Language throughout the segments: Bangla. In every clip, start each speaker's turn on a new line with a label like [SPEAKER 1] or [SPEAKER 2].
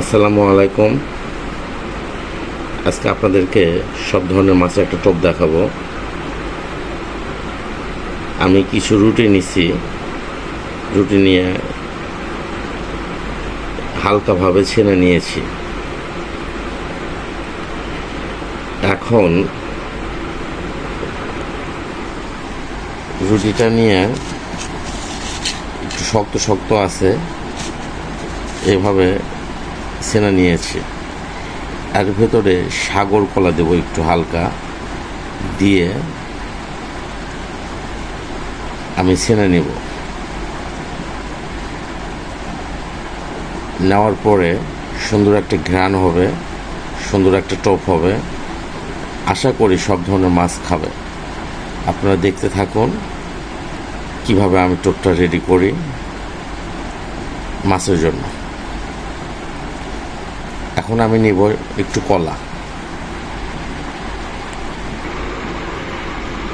[SPEAKER 1] আসসালামু আলাইকুম। আজকে আপনাদেরকে সব ধরনের মাছের একটা টপ দেখাবো। আমি কিছু রুটি নিছি। রুটি নিয়ে হালকাভাবে ছেনে নিয়েছি। এখন রুটিটা নিয়ে একটু শক্ত শক্ত আছে। এভাবে সেনা নিয়েছি। এর ভেতরে সাগর কলা দেব একটু হালকা দিয়ে আমি সেনা নেব। নেওয়ার পরে সুন্দর একটা ঘ্রাণ হবে, সুন্দর একটা টপ হবে। আশা করি সব ধরনের মাছ খাবে। আপনারা দেখতে থাকুন কীভাবে আমি টোপটা রেডি করি মাছের জন্য। এখন আমি নিব একটু কলা।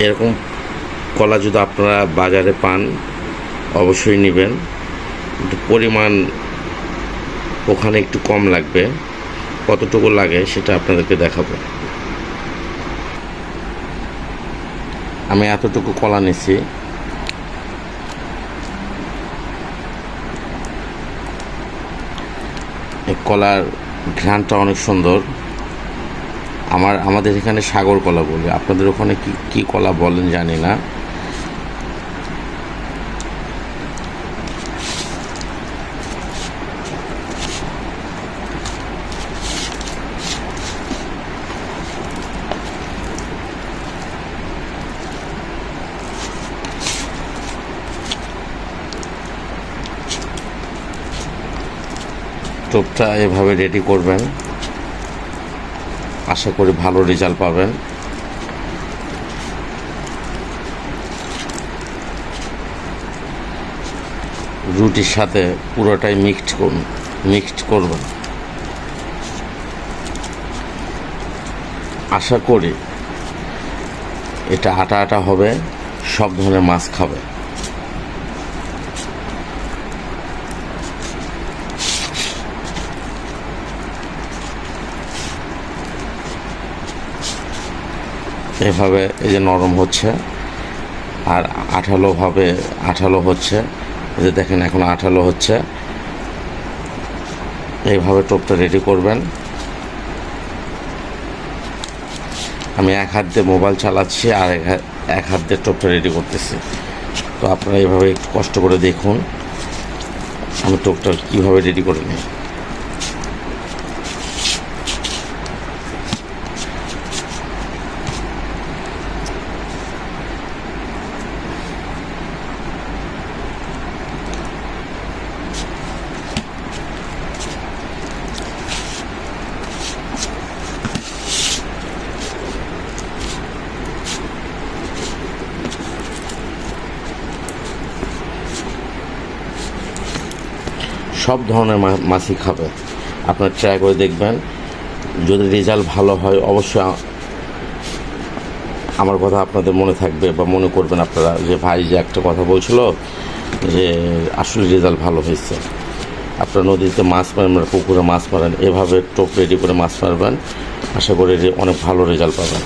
[SPEAKER 1] এরকম কলা যদি আপনারা বাজারে পান, অবশ্যই নেবেন। পরিমাণ ওখানে একটু কম লাগবে। কতটুকু লাগে সেটা আপনাদেরকে দেখাবো। আমি এতটুকু কলা নিছি। কলার ঘ্রাণটা অনেক সুন্দর। আমার, আমাদের এখানে সাগর কলা বলে। আপনাদের ওখানে কি, কী কলা বলেন জানি না। টোপটা এভাবে রেডি করবেন। আশা করি ভালো রেজাল্ট পাবেন। রুটির সাথে পুরোটাই মিক্সড করুন মিক্সড করবেন। আশা করি এটা আটা আটা হবে, সব ধরনের মাছ খাবে। এভাবে এই যে নরম হচ্ছে, আর আঠালোভাবে আঠালো হচ্ছে, এই যে দেখেন এখন আঠালো হচ্ছে। এইভাবে টোপটা রেডি করবেন। আমি এক হাত দিয়ে মোবাইল চালাচ্ছি আর এক হাত- দিয়ে টোপটা রেডি করতেছি। তো আপনারা এইভাবে একটু কষ্ট করে দেখুন, আমি টোপটা কীভাবে রেডি করে নিই। সব ধরনের মাছই খাবে আপনার ট্রাই করে দেখবেন। যদি রেজাল্ট ভালো হয়, অবশ্যই আমার কথা আপনাদের মনে থাকবে বা মনে করবেন আপনারা যে ভাই যে একটা কথা বলছিল যে আসলে রেজাল্ট ভালো হয়েছে। আপনারা নদীতে মাছ মারেন পুকুরে মাছ মারেন, এভাবে টোপ রেডি করে মাছ মারবেন। আশা করি অনেক ভালো রেজাল্ট পাবেন।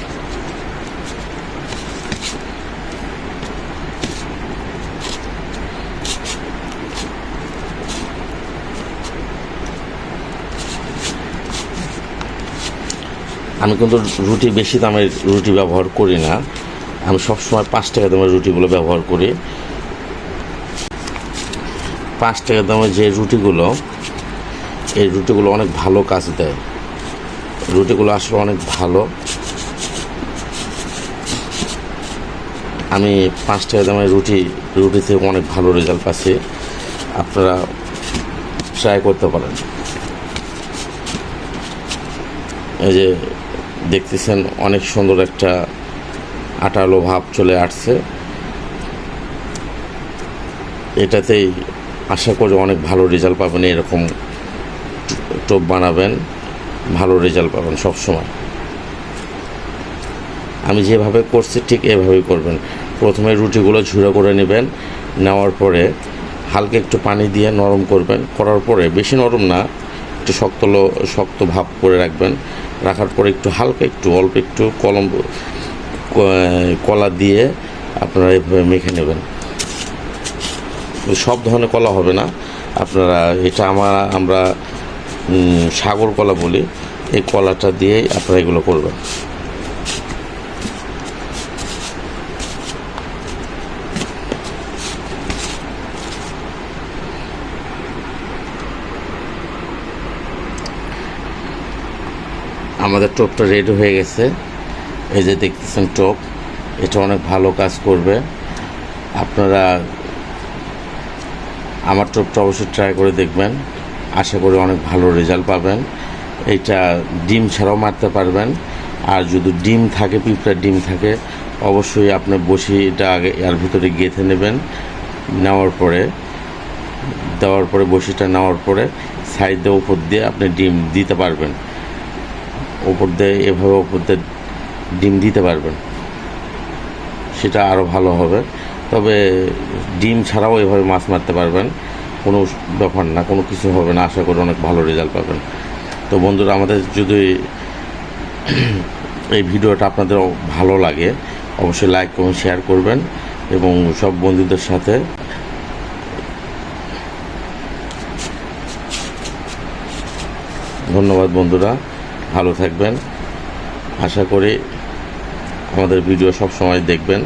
[SPEAKER 1] আমি কিন্তু রুটি বেশি দামের রুটি ব্যবহার করি না। আমি সবসময় পাঁচ টাকা দামের রুটিগুলো ব্যবহার করি। পাঁচ টাকা দামের যে রুটিগুলো, এই রুটিগুলো অনেক ভালো কাজ দেয়। রুটিগুলো আসলে অনেক ভালো। আমি পাঁচ টাকা দামের রুটি রুটি থেকে অনেক ভালো রেজাল্ট পাচ্ছি। আপনারা ট্রাই করতে পারেন। এই যে দেখতেছেন অনেক সুন্দর একটা আটালো ভাব চলে আসছে। এটাতেই আশা করি অনেক ভালো রেজাল্ট পাবেন, এরকম টোপ বানাবেন, ভালো রেজাল্ট পাবেন সব সময় আমি যেভাবে করছি ঠিক এভাবেই করবেন। প্রথমে রুটিগুলো ঝুড়ো করে নেবেন, নেওয়ার পরে হালকা একটু পানি দিয়ে নরম করবেন। করার পরে বেশি নরম না একটু শক্ত শক্ত ভাব করে রাখবেন। রাখার পরে একটু হালকা একটু, অল্প একটু কলম কলা দিয়ে আপনারা এভাবে মেখে নেবেন। সব ধরনের কলা হবে না। আপনারা এটা আমার, আমরা সাগর কলা বলি। এই কলাটা দিয়েই আপনারা এগুলো করবেন। আমাদের টোপটা রেডি হয়ে গেছে। এই যে দেখতেছেন টোপ, এটা অনেক ভালো কাজ করবে। আপনারা আমার টোপটা অবশ্যই ট্রাই করে দেখবেন। আশা করি অনেক ভালো রেজাল্ট পাবেন। এটা ডিম ছাড়াও মারতে পারবেন। আর যদি ডিম থাকে, পিঁপড়ার ডিম থাকে, অবশ্যই আপনি বসিটা আগে এর ভিতরে গেঁথে নেবেন। নেওয়ার পরে, দেওয়ার পরে বসিটা নেওয়ার পরে সাইডে উপর দিয়ে আপনি ডিম দিতে পারবেন। উপর দিয়ে, এভাবে ওপর দিয়ে ডিম দিতে পারবেন। সেটা আরও ভালো হবে। তবে ডিম ছাড়াও এভাবে মাছ মারতে পারবেন। কোনো ব্যাপার না, কোনো কিছু হবে না। আশা করি অনেক ভালো রেজাল্ট পাবেন। তো বন্ধুরা, আমাদের যদি এই ভিডিওটা আপনাদের ভালো লাগে, অবশ্যই লাইক কমেন্ট শেয়ার করবেন এবং সব বন্ধুদের সাথে ধন্যবাদ বন্ধুরা। ভালো থাকবেন। আশা করি আমাদের ভিডিও সব সময় দেখবেন।